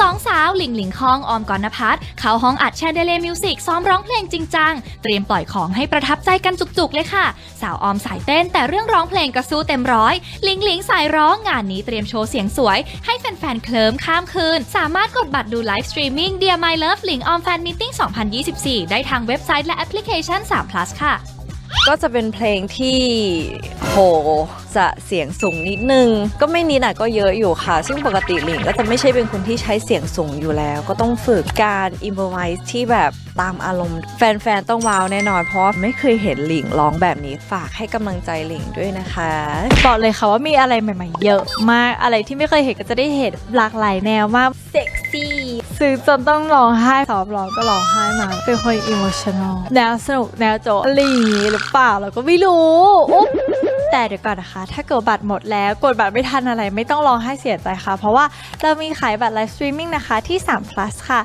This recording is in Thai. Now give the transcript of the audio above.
สองสาวหลิงหลิงคองออมกรณพัฒเข้าห้องอัดแชนเดเลมิวสิกซ้อมร้องเพลงจริงจัง เตรียมปล่อยของให้ประทับใจกันจุกๆเลยค่ะ สาวออมสายเต้นแต่เรื่องร้องเพลงก็สู้เต็มร้อยหลิงหลิงสายร้องงานนี้เตรียมโชว์เสียงสวย ให้แฟนๆเคลิ้มข้ามคืน สามารถกดบัตรดูไลฟ์สตรีมมิ่ง Dear My Love หลิงออมแฟนมิทติ้ง2024 ได้ทางเว็บไซต์และแอปพลิเคชัน3 plus ค่ะ ก็จะเป็นเพลงที่โหจะเสียงสูงนิดนึง ก็ไม่นิดอะก็เยอะอยู่ค่ะ ซึ่งปกติหลิงก็จะไม่ใช่เป็นคนที่ใช้เสียงสูงอยู่แล้ว ก็ต้องฝึกการอิมพอไวส์ที่แบบตามอารมณ์ แฟนๆ ต้องว้าวแน่นอน เพราะไม่เคยเห็นหลิงร้องแบบนี้ฝากให้กำลังใจหลิงด้วยนะคะบอกเลยค่ะว่ามีอะไรใหม่ๆ เยอะมากอะไรที่ไม่เคยเห็นก็จะได้เห็นหลากหลายแนวมากเซื้อจนต้องร้องไห้สอบร้องก็ร้องไห้มา เป็นคนอิโมชั่นอลแนวสนุกแนวโจะอะไรอย่างงี้หรือเปล่าเราก็ไม่รู้อุ๊บแต่เดี๋ยวก่อนนะคะ ถ้าเกิดบัตรหมดแล้วกดบัตรไม่ทันอะไร ไม่ต้องร้องไห้เสียใจค่ะ เพราะว่าเรามีขายบัตรไลฟ์สตรีมมิ่งนะคะที่3 plus ค่ะ